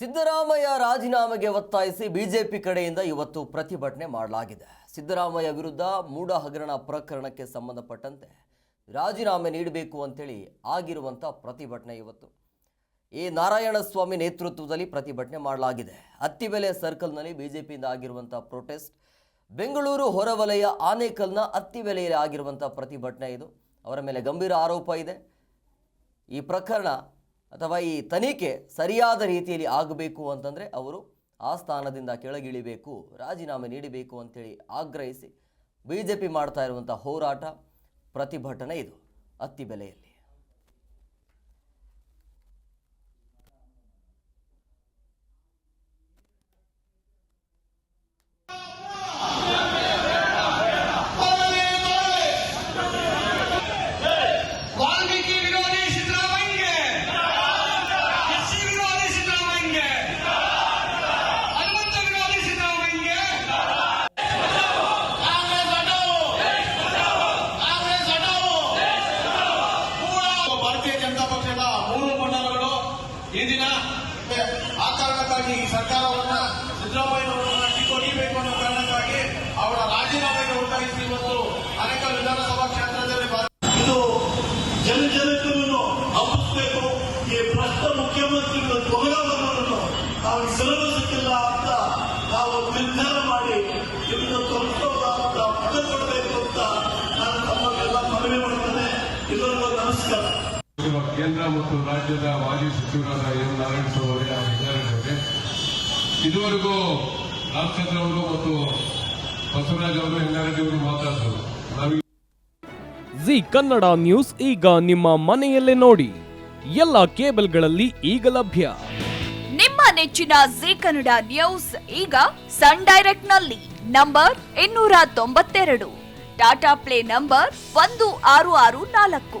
ಸಿದ್ದರಾಮಯ್ಯ ರಾಜೀನಾಮೆಗೆ ಒತ್ತಾಯಿಸಿ ಬಿಜೆಪಿ ಕಡೆಯಿಂದ ಇವತ್ತು ಪ್ರತಿಭಟನೆ ಮಾಡಲಾಗಿದೆ. ಸಿದ್ದರಾಮಯ್ಯ ವಿರುದ್ಧ ಮೂಡ ಹಗರಣ ಪ್ರಕರಣಕ್ಕೆ ಸಂಬಂಧಪಟ್ಟಂತೆ ರಾಜೀನಾಮೆ ನೀಡಬೇಕು ಅಂತೇಳಿ ಆಗಿರುವಂಥ ಪ್ರತಿಭಟನೆ ಇವತ್ತು. ಈ ನಾರಾಯಣಸ್ವಾಮಿ ನೇತೃತ್ವದಲ್ಲಿ ಪ್ರತಿಭಟನೆ ಮಾಡಲಾಗಿದೆ. ಅತ್ತಿಬೆಲೆ ಸರ್ಕಲ್ನಲ್ಲಿ ಬಿಜೆಪಿಯಿಂದ ಆಗಿರುವಂಥ ಪ್ರೊಟೆಸ್ಟ್ ಬೆಂಗಳೂರು ಹೊರವಲಯ ಆನೇಕಲ್ನ ಅತ್ತಿಬೆಲೆಯಲ್ಲಿ ಆಗಿರುವಂಥ ಪ್ರತಿಭಟನೆ ಇದು. ಅವರ ಮೇಲೆ ಗಂಭೀರ ಆರೋಪ ಇದೆ. ಈ ಪ್ರಕರಣ ಅಥವಾ ಈ ತನಿಖೆ ಸರಿಯಾದ ರೀತಿಯಲ್ಲಿ ಆಗಬೇಕು ಅಂತಂದರೆ ಅವರು ಆ ಸ್ಥಾನದಿಂದ ಕೆಳಗಿಳಿಬೇಕು, ರಾಜೀನಾಮೆ ನೀಡಬೇಕು ಅಂತೇಳಿ ಆಗ್ರಹಿಸಿ ಬಿ ಜೆ ಪಿ ಮಾಡ್ತಾ ಇರುವಂಥ ಹೋರಾಟ, ಪ್ರತಿಭಟನೆ ಇದು, ಅತ್ತಿ ಬೆಲೆಯಲ್ಲಿ. ಆ ಕಾರಣಕ್ಕಾಗಿ ಈ ಸರ್ಕಾರವನ್ನ ಸಿದ್ದರಾಮಯ್ಯನವರನ್ನ ಕೇಂದ್ರ ಮತ್ತು ರಾಜ್ಯದ ಮಾಜಿ ಸಚಿವರಾದ ಎಂ ನಾರಾಯಣಸ್ವಾಮಿ ಅವರೇ ಇದುವರೆಗೂ ರಾಮಚಂದ್ರ ಅವರು ಮತ್ತು ಬಸವರಾಜ್ ಅವರು ಹೆಂಗಾರೆಡ್ಡಿ ಅವರು ಮಾತಾಡಿದರು ಜಿ ಕನ್ನಡ ನ್ಯೂಸ್ ಈಗ ನಿಮ್ಮ ಮನೆಯಲ್ಲೇ ನೋಡಿ. ಎಲ್ಲ ಕೇಬಲ್ಗಳಲ್ಲಿ ಈಗ ಲಭ್ಯ. ನಿಮ್ಮ ನೆಚ್ಚಿನ ಜಿ ಕನ್ನಡ ನ್ಯೂಸ್ ಈಗ ಸನ್ ಡೈರೆಕ್ಟ್ನಲ್ಲಿ ನಂಬರ್ ಇನ್ನೂರ ತೊಂಬತ್ತೆರಡು. ಟಾಟಾ ಪ್ಲೇ ನಂಬರ್ ಒಂದು ಆರು ಆರು ನಾಲ್ಕು.